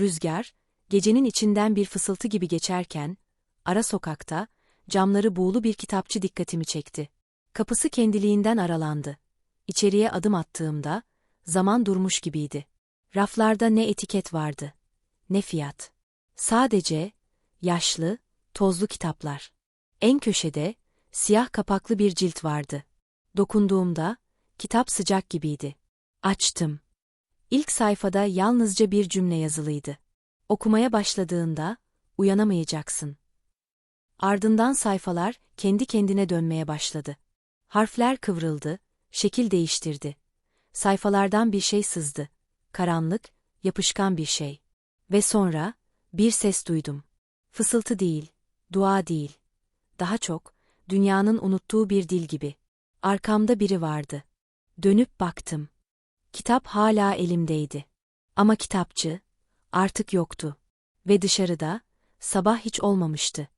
Rüzgar, gecenin içinden bir fısıltı gibi geçerken, ara sokakta, camları buğulu bir kitapçı dikkatimi çekti. Kapısı kendiliğinden aralandı. İçeriye adım attığımda, zaman durmuş gibiydi. Raflarda ne etiket vardı, ne fiyat. Sadece, yaşlı, tozlu kitaplar. En köşede, siyah kapaklı bir cilt vardı. Dokunduğumda, kitap sıcak gibiydi. Açtım. İlk sayfada yalnızca bir cümle yazılıydı. Okumaya başladığında, uyanamayacaksın. Ardından sayfalar kendi kendine dönmeye başladı. Harfler kıvrıldı, şekil değiştirdi. Sayfalardan bir şey sızdı. Karanlık, yapışkan bir şey. Ve sonra, bir ses duydum. Fısıltı değil, dua değil. Daha çok, dünyanın unuttuğu bir dil gibi. Arkamda biri vardı. Dönüp baktım. Kitap hala elimdeydi. Ama kitapçı, artık yoktu. Ve dışarıda, sabah hiç olmamıştı.